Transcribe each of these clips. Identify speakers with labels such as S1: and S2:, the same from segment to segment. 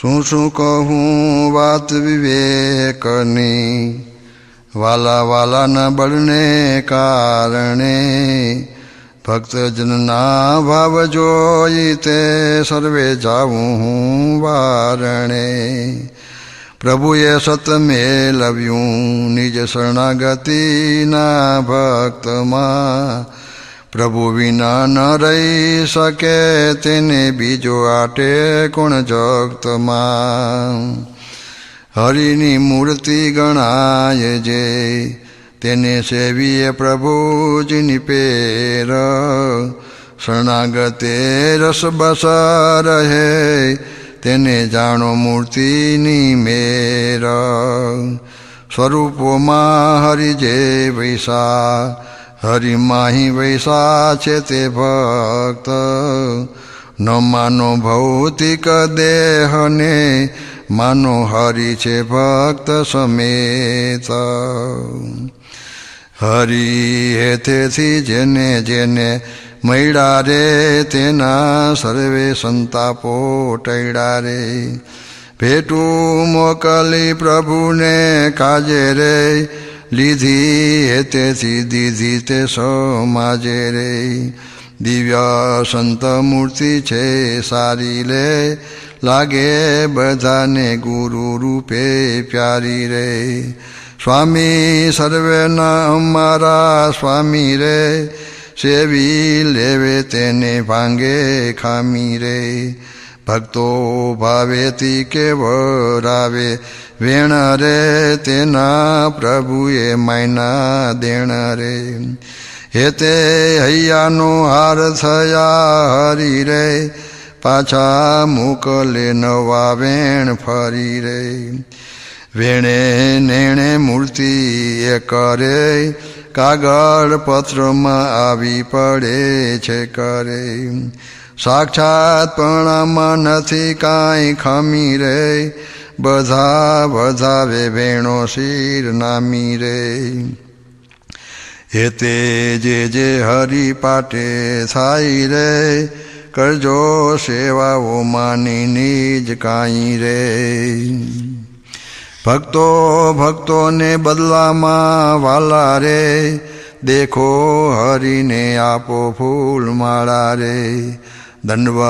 S1: શું શું કહું વાત વિવેકની? વાલા વાલાના બળને કારણે ભક્તજનના ભાવ જોઈ તે સર્વે જાઉં હું વારણે. પ્રભુએ સત મેલવ્યું, નિજ શરણાગતિના ભક્તમાં પ્રભુ વિના ન રહી શકે, તેને બીજો આટે કોણ જગતમાં? હરિની મૂર્તિ ગણાય જે, તેને સેવીએ પ્રભુજીની પેર. શરણાગતે રસ બસ રહે, તેને જાણો મૂર્તિની મેર. સ્વરૂપોમાં હરિ જે વૈસા હરિમાહી વૈસા છે તે ભક્ત. ન માનો ભૌતિક દેહને, માનો હરિ છે ભક્ત સમેત. હરિ હેતેથી જેને જેને મૈડા રે તેના સર્વે સંતાપો ટૈડા રે. ભેટું મોકલી પ્રભુને કાજે રે લીધી હેતેથી દીધી તે સમાજે રે. દિવ્ય સંત મૂર્તિ છે, સારી લે. લાગે બધાને ગુરુ રૂપે પ્યારી રે. સ્વામી સર્વેના અમારા સ્વામી રે. સેવી લેવે તેને ભાંગે ખામી રે. ભક્તો ભાવેથી કેવરાવે વેણ રે તેના પ્રભુએ માયના દેણ રે. હેતે હૈયાનો હાર થયા હરી રે, પાછા મોકલે નવા વેણ ફરી રે. વેણે નેણે મૂર્તિ એ કરે, કાગળ પત્રમાં આવી પડે છે કરે. સાક્ષાતપણામાં નથી કાંઈ ખમી રે બધા વધાવે વેણો શિર નામી રે. હેતે જે જે હરી પાટે થાય રે, કરજો સેવાઓ માની નિજ કાંઈ રે. ભક્તો ભક્તોને બદલામાં વાલા રે, દેખો હરીને આપો ફૂલ માળા રે. દંડવ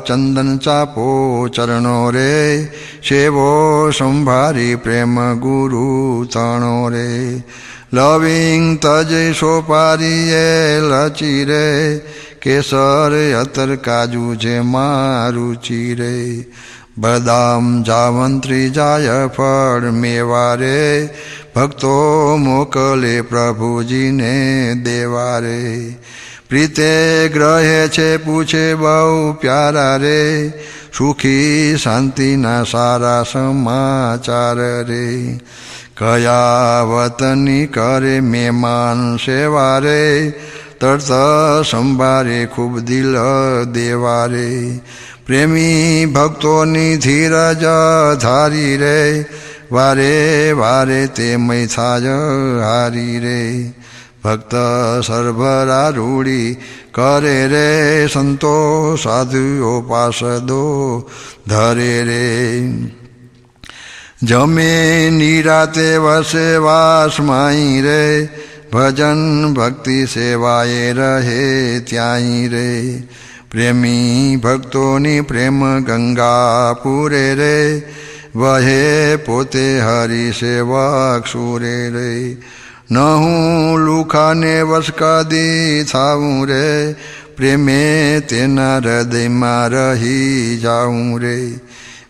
S1: ચંદન ચાપો ચરણો રે સેવો સંભારી પ્રેમ ગુરુ તણો રે લવિંગ તજ સોપારીએ લચી રે કેસર અતર કાજુ જે મારુચિ રે બદામ જાવંત્રી જાય ફળ મેવારે ભક્તો મોકલે પ્રભુજીને દેવારે પ્રીતે ગ્રહે છે, પૂછે બહુ પ્યારા રે. સુખી શાંતિના સારા સમાચાર રે. કયા વતની કરે મહેમાન સેવા રે. તરત સંભારે ખૂબ દિલ દેવારે પ્રેમી ભક્તોની ધીરજ ધારી રે. વારે વારે તે મૈથાજ હારી રે. ભક્ત સરભરા રૂડી કરે રે સંતો સાધુઓ પાસદો ધરે રે જમે નિરાતે વસે વાસમાઈ રે ભજન ભક્તિ સેવાએ રહે ત્યાંય રે પ્રેમી ભક્તોની પ્રેમ ગંગા પૂરે રે વહે પોતે હરિ સેવક સુરે રે ન હું લુખાને વસકાદી થાવું રે, પ્રેમે તેના હૃદયમાં રહી જાઉં રે.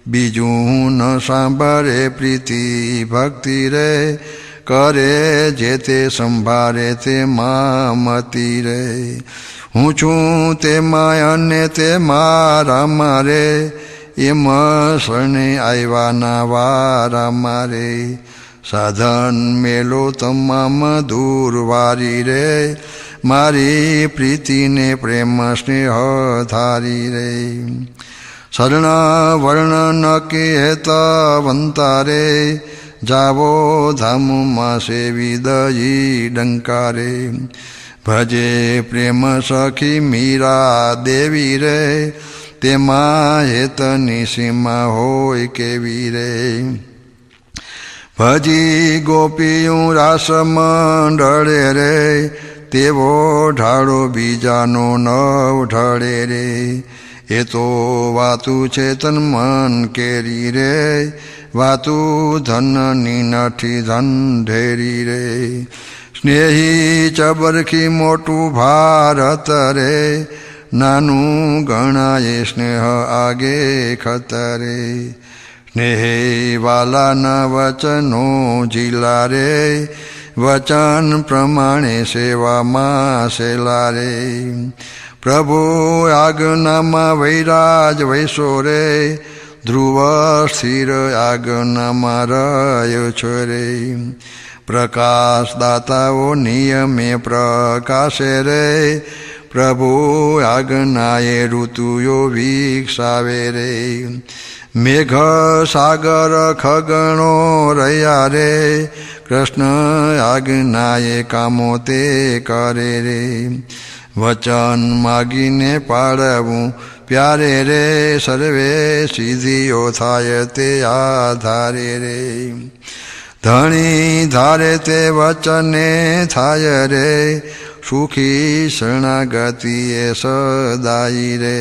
S1: બીજું હું ન સાંભળે પ્રીતિ ભક્તિ રે, કરે જે તે સંભાળે તે મામતી રે. હું છું તેમાં અને તે મારા મારે એમ શરણે આવ્યાના વારા મારે સાધન મેલો તમામ દૂર વારી રે. મારી પ્રીતિને પ્રેમ સ્નેહ ધારી રે. શરણ વર્ણ ન કહેતા રે. જાવો ધામમાં સેવી દઈ ડંકારે. ભજે પ્રેમ સખી મીરા દેવી રે. તેમાં હેતની સીમા હોય કેવી રે. ભજી ગોપીયું રાસ મંડળે રે, તેવો ઢાળો બીજાનો નવ ઢળે રે. એ તો વાતું છે તન મન કેરી રે, વાતું ધનની નથી ધન ઢેરી રે. સ્નેહી ચબરખી મોટું ભારત રે, નાનું ગણાય સ્નેહ આગે ખતરે. સ્નેહે વાલાના વચનો જીલા રે વચન પ્રમાણે સેવામાં સેલા રે પ્રભુ આગનામાં વૈરાજ વૈસો રે ધ્રુવ સ્થિર આગનામાં રહ્યો છો રે પ્રકાશ દાતાઓ નિયમે પ્રકાશે રે પ્રભુ આગનાએ ઋતુઓ વિકસાવે રે મેઘ સાગર ખગણો રહ્યા રે કૃષ્ણ આજ્ઞાએ કામો તે કરે રે વચન માગીને પાડવું પ્યારે રે સર્વે સિદ્ધિઓ થાય તે આધારે રે ધણી ધારે તે વચને થાય રે સુખી શરણાગતિએ સદાય રે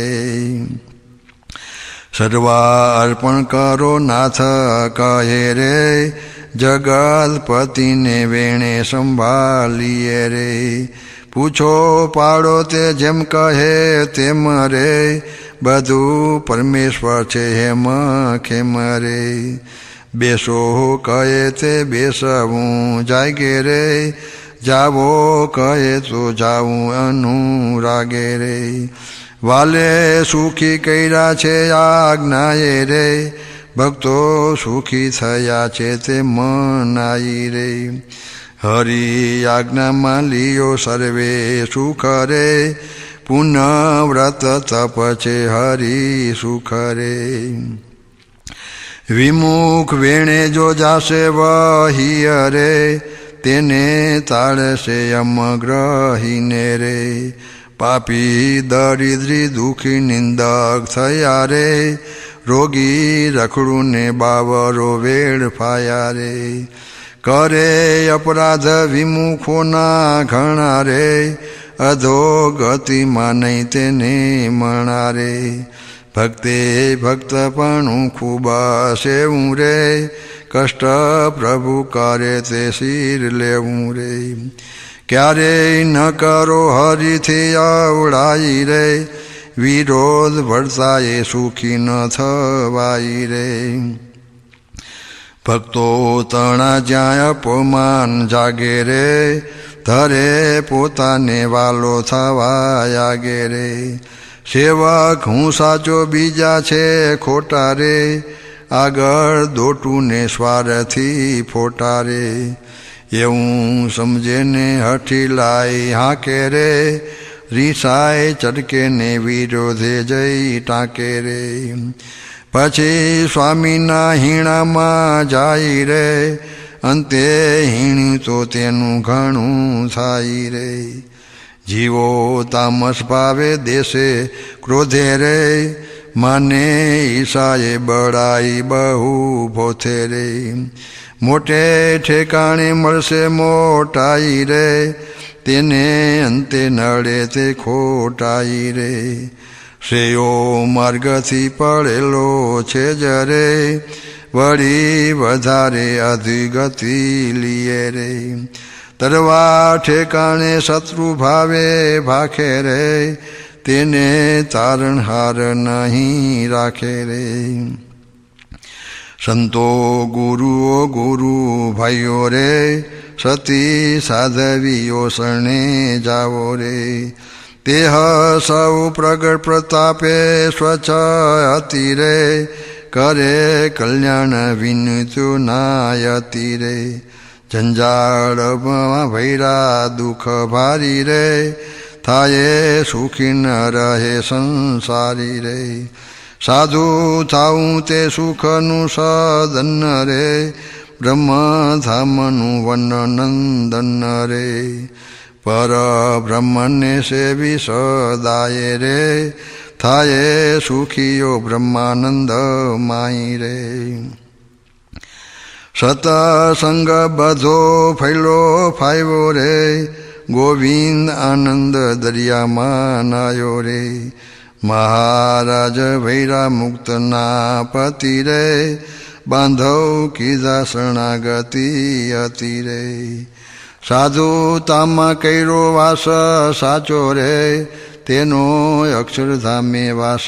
S1: સર્વા અર્પણ કરો નાથ કહે રે જગતપતિને વેણે સંભાળીએ રે. પૂછો પાડો તે જેમ કહે તેમ રે, બધું પરમેશ્વર છે હેમ ખેમ રે. બેસો કહે તે બેસવું જાગે રે, જાવો કહે તો જાવું અનુરાગે રે. વાલે સુખી કર્યા છે આજ્ઞાએ રે. ભક્તો સુખી થયા છે તે મનાઈ રે. હરિ આજ્ઞામાં લિયો સર્વે સુખ રે પુનઃ વ્રત તપ છે હરિ સુખ રે વિમુખ વેણે જો જાશે વહી રે, તેને તાળશે અમગ્રહીને રે. પાપી દરિદ્રી દુઃખી નિંદક થયા રે. રોગી રખડું ને બાવરો વેડફાયા રે. કરે અપરાધ વિમુખોના ઘણા રે. અધો ગતિમાં નહીં તેને મણા રે ભક્તે ભક્તપણું ખૂબ સેવું રે. કષ્ટ પ્રભુ કરે તે શિર લેવું રે. ક્યારેય ન કરો હરિથી આવડાઈ રે. વિરોધ ભળતાએ સુખી ન થવાઈ રે. ભક્તો તણા જ્યાં અપમાન જાગે રે, ધરે પોતાને વાલો થવાયાગે રે. સેવક હું સાચો બીજા છે ખોટા રે, આગળ દોટું ને સ્વારથી ફોટા રે. એવું સમજે ને હઠી લાઈ હાકે રે રીસાય ચડકે ને વિરોધે જઈ ટાંકે રે. પછી સ્વામીના હીણામાં જાય રે, અંતે હીણી તો તેનું ઘણું થાય રે. જીવો તામસ ભાવે દેશે, ક્રોધે રે, માને ઈશાએ બળાઈ બહુ ભોથે રે. મોટે ઠેકાણે મળશે મોટાઈ રે, તેને અંતે નડે તે ખોટાઈ રે. શ્રેયો માર્ગથી પડેલો છે જરે, વળી વધારે અધિગતિ લીએ રે. તરવા ઠેકાણે શત્રુ ભાવે ભાખે રે, તેને તારણહાર નહીં રાખે રે. સંતો ગુરુઓ, ગુરુ ભાઈઓ રે, સતી સાધવીઓ શરણે જાવો રે. તેહ સૌ પ્રગટ પ્રતાપે સ્વચ્છ હતી રે. કરે કલ્યાણ વિનતું નાયતી રે. જંજાળમાં ભૈરા દુઃખ ભારી રે. થાય સુખી ન રહે સંસારી રે. સાધુ થાઉં તે સુખનું સદન રે, બ્રહ્મધામનું વનનંદન રે. પર બ્રહ્મને સેવી સદાય રે, થાય સુખીઓ બ્રહ્માનંદ માઈ રે. સતસંગ બધો ફૈલો ફાયવો રે, ગોવિંદ આનંદ દરિયામાં નાયો રે. મહારાજ વૈરા મુક્તના પતિ રે, બાંધવ કીધા શરણાગતિ અતિ રે. સાધુ તામાં કૈરો વાસ સાચો રે, તેનો અક્ષરધામે વાસ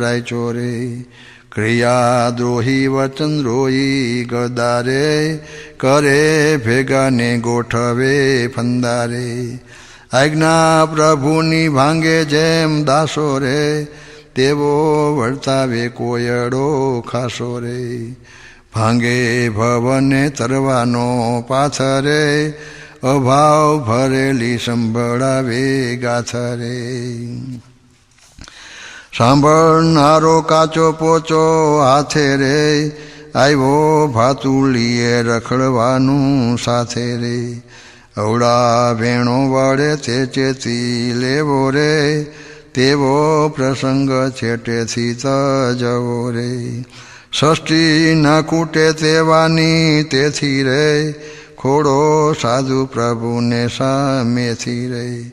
S1: રાયચો રે. ક્રિયા દ્રોહી વચન રોહી ગદારે, કરે ભેગાને ગોઠવે ફંદારે. આજ્ઞા પ્રભુની ભાંગે જેમ દાસો રે, તેવો વર્તાવે કોયડો ખાસો રે. ભાંગે ભવને તરવાનો પાથરે અભાવ ભરેલી સંભળાવે ગાથરે સાંભળનારો કાચો પોચો હાથે રે આવ્યો ભાતુલીએ રખડવાનું સાથે રે. અવડા ભેણો વડે તે ચેતી લેવો રે, તેવો પ્રસંગ છેટેથી તજવો રે. ષષ્ઠી ન કૂટે તેવાની તેથી રે, ખોડો સાધુ પ્રભુને સામેથી રે.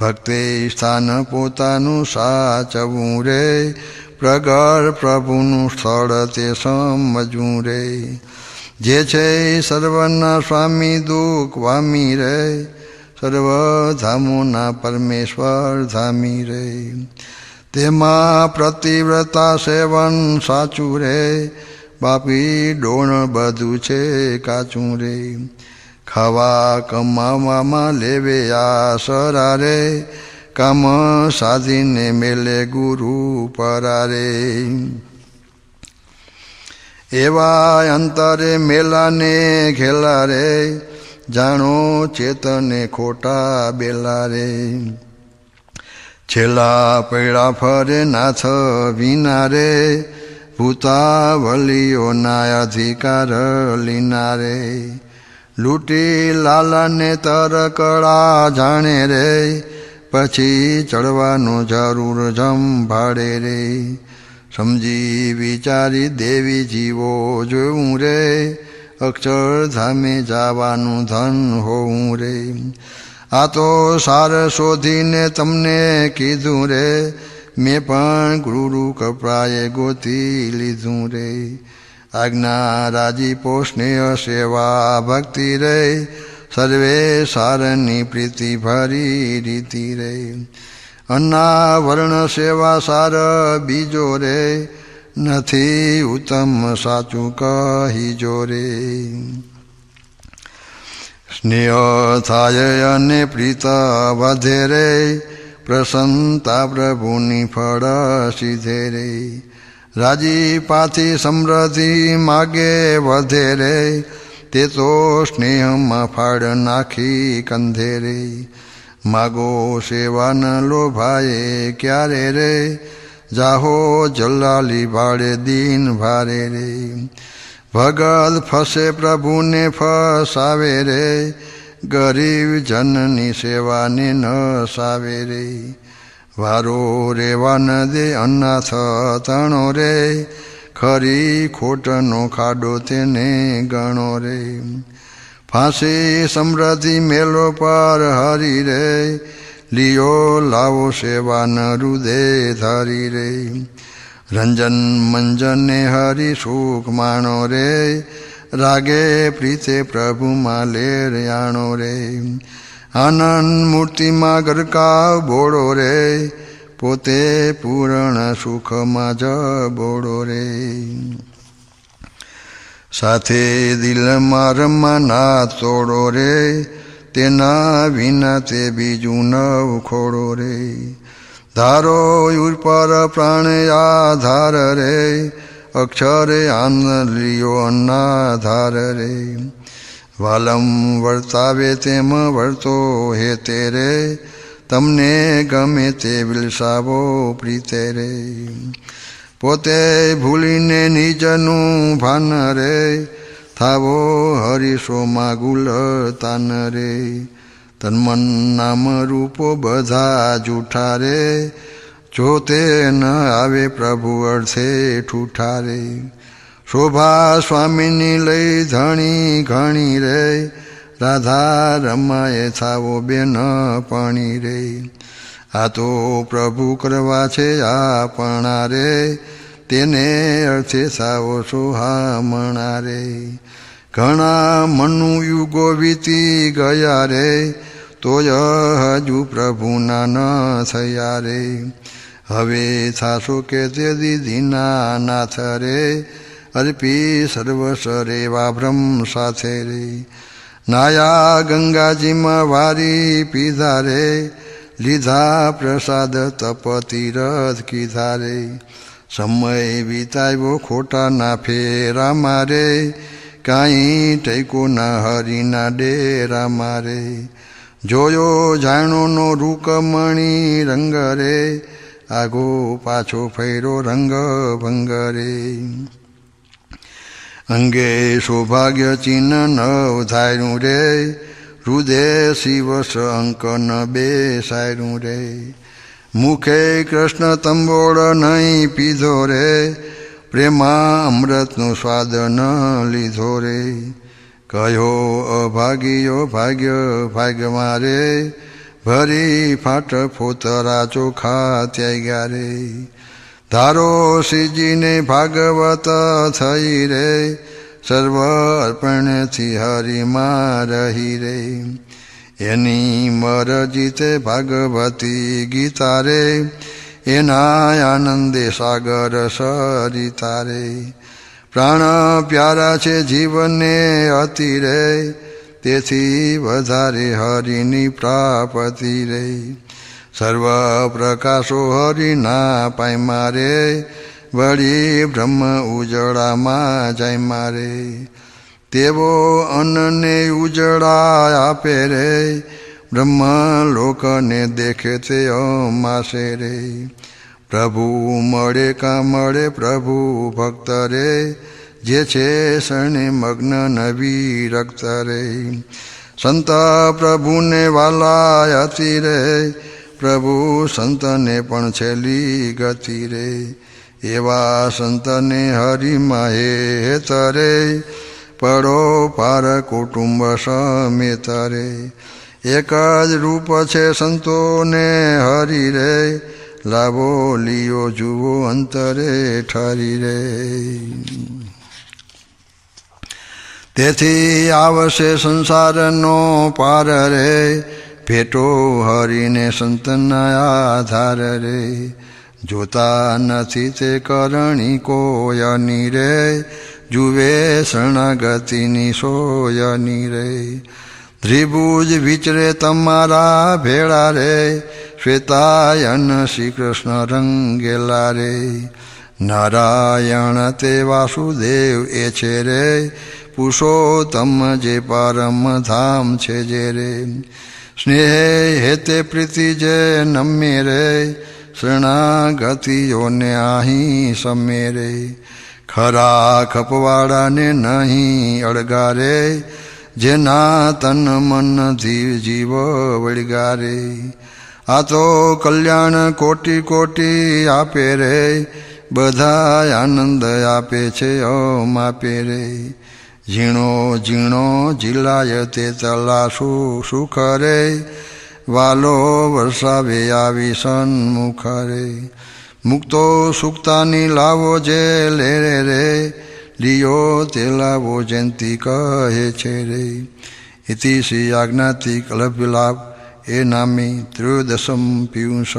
S1: ભક્તે સ્થાન પોતાનું સાચવું રે પ્રગર પ્રભુનું સ્થળ તે સમજવું રે. જે છે સર્વના સ્વામી દુઃખ વામી રે. સર્વ ધામોના પરમેશ્વર ધામી રે. તેમાં પ્રતિવ્રતા સેવન સાચું રે. બાપી ડોણ બધું છે કાચું રે. ખાવા કમાવામાં લેવે આ રે. કામ સાધીને મેલે ગુરુ પરારે. એવા અંતરે મેલાને ઘેલા રે, જાણો ચેતને ખોટા બેલા રે. છેલ્લા પૈડા ફરે નાથ વિના રે ભૂતાવલીઓના અધિકાર લીના રે લૂંટી લાલાને તરકળા જાણે રે, પછી ચડવાનું જરૂર જંભાડે રે. સમજી વિચારી દેવી જીવો જોઉં રે, અક્ષરધામે જવાનું ધન હોવું રે. આ તો સાર શોધીને તમને કીધું રે, મેં પણ ગુરુ કપડાએ ગોતી લીધું રે. આજ્ઞા રાજીપો સ્નેહ સેવા ભક્તિ રે, સર્વે સારની પ્રીતિ ભરી રીતિ રે. અન્ના વર્ણ સેવા સાર બીજો રે, નથી ઉત્તમ સાચું કહી જો રે. સ્નેહ થાય અને પ્રીત વધે રે, પ્રસન્નતા પ્રભુની ફળ સીધે રે. રાજી પાથી સમૃદ્ધિ માગે વધે રે, તે તો સ્નેહમાં ફાળ નાખી કંધે રે. માગો સેવાન લોભાએ ક્યારે રે? જાહો જલાલી ભાડે દીન ભારે રે. ભગત ફસે પ્રભુને ફસાવે રે. ગરીબ જનની સેવાને ન સાવે રે. વારો રેવા ન દે અનાથ તણો રે. ખરી ખોટનો ખાડો તેને ગણો રે. ફાંસી સમૃદ્ધિ મેલો પર હરી રે, લિયો લાવો સેવાન રુદે ધરી રે. રંજન મંજને હરી સુખ માણો રે, રાગે પ્રીતે પ્રભુમાં લેર આણો રે. આનંદ મૂર્તિમાં ગરકાવ બોળો રે, પોતે પૂરણ સુખમાં જ બોળો રે. સાથે દિલમાં ના તોડો રે, તેના વિના તે બીજું નવ ખોડો રે. ધારો ઉપર પ્રાણ આધાર રે, અક્ષરે આનંદ લિયો અન્નાધાર રે. વાલમ વર્તાવે તેમ વર્તો હે તે રે તમને ગમે તે વિલસાવો પ્રીતે રે. પોતે ભૂલીને નિજનું ભાન રે. થાવો હરીશોમાં ગુલ તાન રે. તન્મન નામ રૂપો બધા જૂઠા રે. જો તે ન આવે પ્રભુ અર્થે ઠૂઠારે શોભા સ્વામીની લઈ ધણી ઘણી રે. રાધા રમાએ થાવો બેન પાણી રે. આ તો પ્રભુ કરવા છે આપણા રે તેને અર્થે સાવો સોહામણા રે ઘણા મનુ યુગો વીતી ગયા રે, તોય હજુ પ્રભુના ન થયા રે. હવે સાસુ કે તે દીદીના નાથ રે, અર્પી સર્વસ રેવા બ્રહ્મ સાથે રે. નાયા ગંગાજીમાં વારી પીધા રે લીધા પ્રસાદ તપ રથ કીધા રે સમય વિતાવ્યો ખોટા ના ફેરા મારે કાંઈ ટેકો ના હરીના ડેરા મારે જોયો જાણોનો રૂકમણી રંગ રે આગો પાછો ફેરો રંગ ભંગ રે અંગે સૌભાગ્ય ચિહ્ન નવ થાયરું રે. હૃદય શિવસ શંકન બે સાયરું રે મુખે કૃષ્ણ તંબોળ નહીં પીધો રે પ્રેમા અમૃતનો સ્વાદ ન લીધો રે કયો અભાગીયો ભાગ્ય ભાગ્ય મારે ભરી ફાટ ફોતરા ચોખા ત્યાગ્યા રે ધારો શ્રીજીને ભાગવત થઈ રે સર્વ અર્પણથી હરિમાં રહી રે. એની મરજીતે ભાગવતી ગીતા રે. એના આનંદે સાગર સરિતા રે પ્રાણ પ્યારા છે જીવને અતિ રે. તેથી વધારે હરિની પ્રાપતિ રે. સર્વ પ્રકાશો હરિના પાય મારે વળી બ્રહ્મ ઉજળામાં જાય મારે. તેવો અન્નને ઉજળા આપે રે. બ્રહ્મ લોકને દેખે તે અમાશે રે. પ્રભુ મળે કા મળે પ્રભુ ભક્ત રે. જે છે શરણે મગ્ન નવી રક્ત રે. સંત પ્રભુને વાલા અતિ રે. પ્રભુ સંતને પણ છેલ્લી ગતિ રે. એવા સંતને હરિમાં હે તરે, પડો પાર કુટુંબ સમેત રે એક જ રૂપ છે સંતોને હરી રે, લાવો લીઓ જુઓ અંતરે ઠરી રે. તેથી આવશે સંસારનો પાર રે, ભેટો હરીને સંતના આધાર રે. જોતા નથી તે કરણી કોયની રે. જુવે શરણગતિની સોયની રે. ત્રિભુજ વિચરે તમારા ભેળા રે. શ્વેતાયન શ્રી કૃષ્ણ રંગેલા રે. નારાયણ તે વાસુદેવ એ છે રે. પુરુષોત્તમ જે પરમ ધામ છે જે રે. સ્નેહ હેતે પ્રીતિ જે નમ્ય રે. શરણાગતિઓને અહીં સમેરે, ખરા ખપવાડાને નહીં અળગારે જેના તન મન ધીર જીવ વળગારે. આ તો કલ્યાણ કોટી કોટી આપે રે બધા આનંદ આપે છે ઓમ આપે રે. ઝીણો ઝીણો જીલાય તે તલાશુ સુખ રે વાલો વરસાવે આવી સન્મુખ રે મુક્તો સુક્તાની લાવો જે લે રે રે, લિયો તે લાવો જયંતી કહે છે રે. ઇતિ શ્રી આજ્ઞાતિ કલભ વિલાપ એ નામી ત્રયોદશમ પિયુષ.